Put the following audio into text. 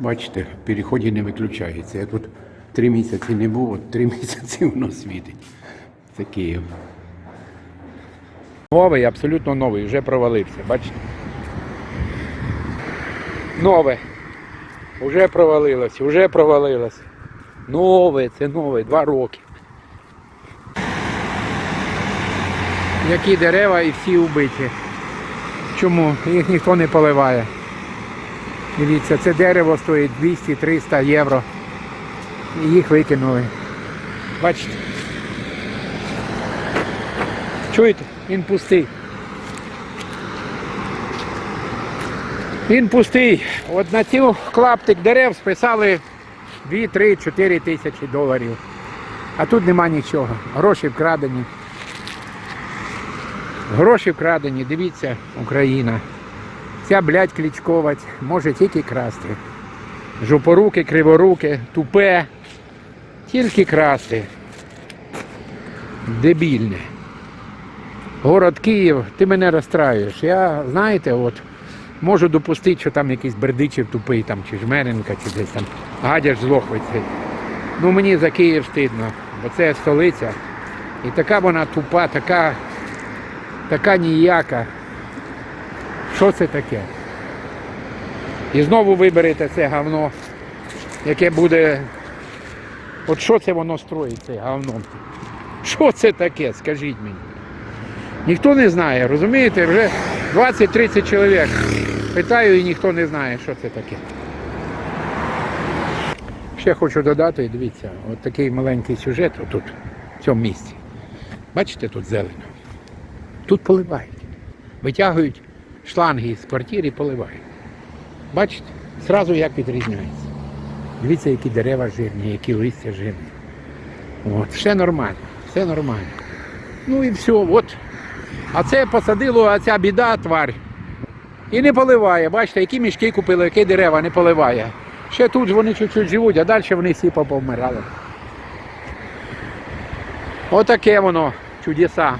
Бачите, в переході не виключається. Я тут три місяці не був, от три місяці воно світить. Це Київ. Новий, абсолютно новий, вже провалився, бачите? Нове. Уже провалилось, уже провалилось. Нове, це нове, два роки. Які дерева і всі убиті. Чому? Їх ніхто не поливає. Дивіться, це дерево стоїть 200-300 євро. І їх викинули. Бачите? Чуєте? Він пустий. Він пустий. От на цю клаптик дерев списали 2, 3, 4 тисячі доларів. А тут нема нічого. Гроші вкрадені. Гроші вкрадені, дивіться, Україна. Ця блядь, клічковать може тільки красти. Жопоруки, криворуки, тупе. Тільки красти. Дебільне. Город Київ, ти мене розстраюєш. Я, знаєте, от можу допустити, що там якийсь бердичів тупий, там, чи Жмеренка, чи десь там гадяж з Лохвиці. Ну мені за Київ стидно, бо це столиця. І така вона тупа, така, така ніяка. Що це таке? І знову виберете це говно, яке буде. От що це воно строїть, це говно? Що це таке, скажіть мені? Ніхто не знає, розумієте? Вже 20-30 чоловік. Питаю і ніхто не знає, що це таке. Ще хочу додати, дивіться, от такий маленький сюжет отут, в цьому місці. Бачите, тут зелено. Тут поливають. Витягують шланги з квартири і поливають. Бачите? Зразу як відрізняється. Дивіться, які дерева жирні, які листя жирні. От, все нормально, все нормально. Ну і все, от. А це посадило, а ця біда, тварь. І не поливає. Бачите, які мішки купили, які дерева не поливає. Ще тут вони чуть-чуть живуть, а далі вони всі повмирали. Отаке воно, чудеса.